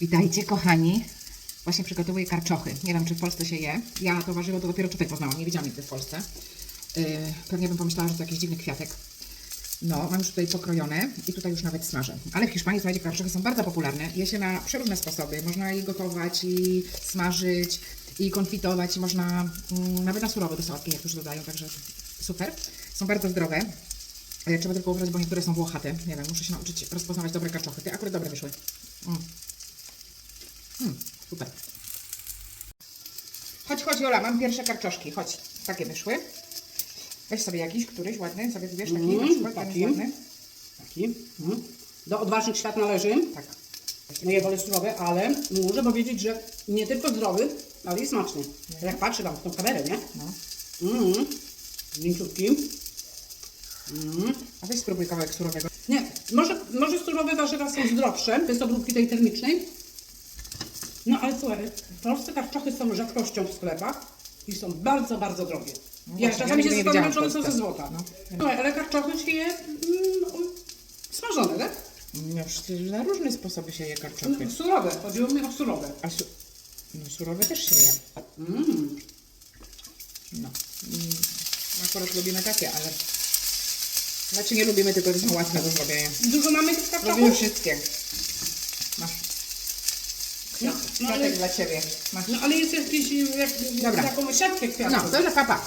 Witajcie, kochani. Właśnie przygotowuję karczochy. Nie wiem, czy w Polsce się je. Ja to warzywo to dopiero tutaj poznałam. Nie widziałam nigdy w Polsce. Yy, pewnie bym pomyślała, że to jakiś dziwny kwiatek. No, mam już tutaj pokrojone i tutaj już nawet smażę. Ale w Hiszpanii, słuchajcie, karczochy są bardzo popularne. Je się na przeróżne sposoby. Można je gotować i smażyć i konfitować. I można mm, nawet na surowo do sałatki niektórzy dodają, także super. Są bardzo zdrowe. E, Trzeba tylko uważać, bo niektóre są włochate. Nie wiem, muszę się nauczyć rozpoznawać dobre karczochy. Te akurat dobre wyszły. Mm, super. Chodź, chodź Jola, mam pierwsze karczoszki. Chodź, takie wyszły. Weź sobie jakiś, któryś ładny, sobie wybierz taki, Mm, na przykład, taki. ładny. Taki. Mhm. Do odważnych świat należy. Tak. No ja wolę surowe, ale muszę powiedzieć, że nie tylko zdrowy, ale i smaczny. Jak patrzę tam w tą kamerę, nie? No. Mhm. Mięciutki. Mhm. A weź spróbuj kawałek surowego. Nie, może, może surowe warzywa są zdrowsze, bez obróbki tej termicznej. No ale słuchaj, polskie karczochy są rzadkością w sklepach i są bardzo, bardzo drogie. No ja właśnie, czasami ja się nigdy nie zastanawiam, one w są ze złota. No. Słuchaj, ale karczochy się je mm, smażone, tak? No przecież na różne sposoby się je karczochy. No, surowe, chodziło mi o surowe. A su no, surowe też się je. Mm. No. Mm, Akurat lubimy takie, ale... Znaczy nie lubimy, tylko że są łatwe do zrobienia. Dużo mamy tych Robimy karczochów? wszystkie. No, no, ale, kwiatek dla Ciebie. Masz. no ale jest jakiś, jak, Dobra. taką siatkę kwiatów. No, dobrze, papa.